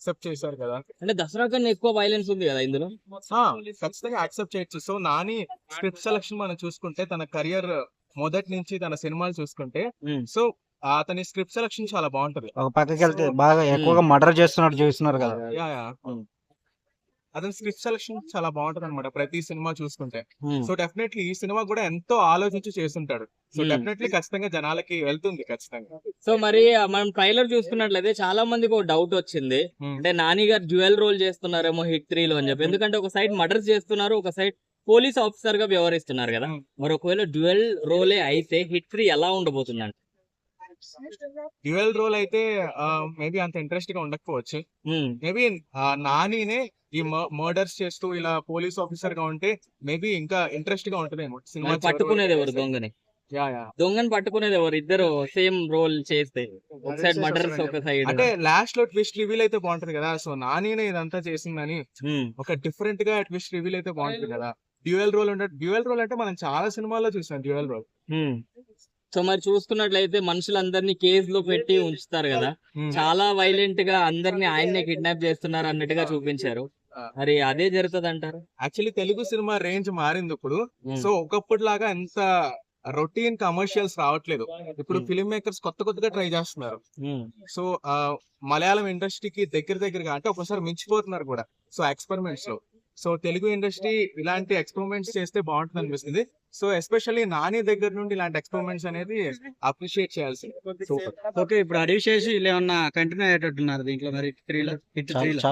Accept చేశారు కదా. అంటే దసరా కన్నా ఎక్కువ వైలెన్స్ ఉంది కదా ఇందులో? ఖచ్చితంగా యాక్సెప్ట్ చేయొచ్చు. సో నాని స్క్రిప్ట్ సెలక్షన్ మనం చూసుకుంటే తన కెరియర్ మొదటి నుంచి తన సినిమాలు చూసుకుంటే. సో అతని స్క్రిప్ట్ సెలక్షన్ చాలా బాగుంటది. ఒక పక్కకి వెళ్తే బాగా ఎక్కువగా మర్డర్ చేస్తున్నట్టు చూస్తున్నారు కదా. Yeah yeah. ఉమ్. అతని స్క్రిప్ట్ సెలక్షన్ చాలా బాగుంటది అనమాట ప్రతి సినిమా చూసుకుంటే. సో డెఫినెట్లీ ఈ సినిమా కూడా ఎంతో ఆలోచించి చేస్తుంటాడు సో. డెఫినెట్లీ ఖచ్చితంగా జనాలకి వెళ్తుంది ఖచ్చితంగా సో మరి మనం ట్రైలర్ చూసుకున్నట్లయితే చాలా మందికి ఒక డౌట్ వచ్చింది. అంటే నాని గారు డ్యూయల్ రోల్ చేస్తున్నారేమో హిట్ త్రీ లో అని చెప్పి ఎందుకంటే ఒక సైడ్ మర్డర్స్ చేస్తున్నారు ఒక సైడ్ పోలీస్ ఆఫీసర్గా వ్యవహరిస్తున్నారు కదా. మరి ఒకవేళ డ్యూయల్ రోలే అయితే హిట్ త్రీ ఎలా ఉండబోతుందండి డ్యూయల్ రోల్ అయితే మేబీ అంత ఇంట్రెస్ట్గా ఉండకపోవచ్చు. మేబీ నానినే ఈ మర్డర్స్ చేస్తూ ఇలా పోలీస్ ఆఫీసర్గా ఉంటే మేబీ ఇంకా ఇంట్రెస్ట్గా ఉంటుందేమో సినిమా పట్టుకునేది ఎవరు దొంగని? దొంగని పట్టుకునేది ఎవరు? ఇద్దరు సేమ్ రోల్ చేస్తే ఒక సైడ్ మర్డర్స్ ఒక సైడ్ అంటే లాస్ట్లో ట్విస్ట్ రివీల్ అయితే బాగుంటది కదా సో నానినే ఇదంతా చేసిందని ఒక డిఫరెంట్గా ట్విస్ట్ రివీల్ అయితే బాగుంటుంది కదా. డ్యూయల్ రోల్ ఉంటే డ్యూయల్ రోల్ అంటే మనం చాలా సినిమాల్లో చూసాం డ్యూయల్ రోల్. సో మరి చూసుకున్నట్లయితే మనుషులందరినీ కేసులో పెట్టి ఉంచుతారు కదా. చాలా వైలెంట్గా అందరినీ ఆయన్నే కిడ్నాప్ చేస్తున్నారు అన్నట్టుగా చూపించారు. ఆ. మరి అదే జరుగుతుంది అంటారు యాక్చువల్లీ తెలుగు సినిమా రేంజ్ మారింది ఇప్పుడు. సో ఒకప్పుడు లాగా ఎంత రొటీన్ కమర్షియల్స్ రావట్లేదు. ఇప్పుడు ఫిల్మ్ మేకర్స్ కొత్త కొత్తగా ట్రై చేస్తున్నారు. సో ఆ, మలయాళం ఇండస్ట్రీకి దగ్గర దగ్గరగా అంటే ఒకసారి మించిపోతున్నారు కూడా. సో ఎక్స్పెరిమెంట్స్లో. సో తెలుగు ఇండస్ట్రీ ఇలాంటి ఎక్స్పెరిమెంట్స్ చేస్తే బాగుంటుంది అనిపిస్తుంది సో ఎస్పెషల్లీ నాని దగ్గర నుండి ఇలాంటి ఎక్స్పెరిమెంట్స్ అనేది అప్రిషియేట్ చేయాల్సింది. సూపర్ ఓకే ఇప్పుడు అడివి చేసి వీళ్ళు ఏమన్నా కంటిన్యూ అయ్యేటట్టున్నారు దీంట్లో మరి? త్రీలో హిట్ చాలు త్రీలో.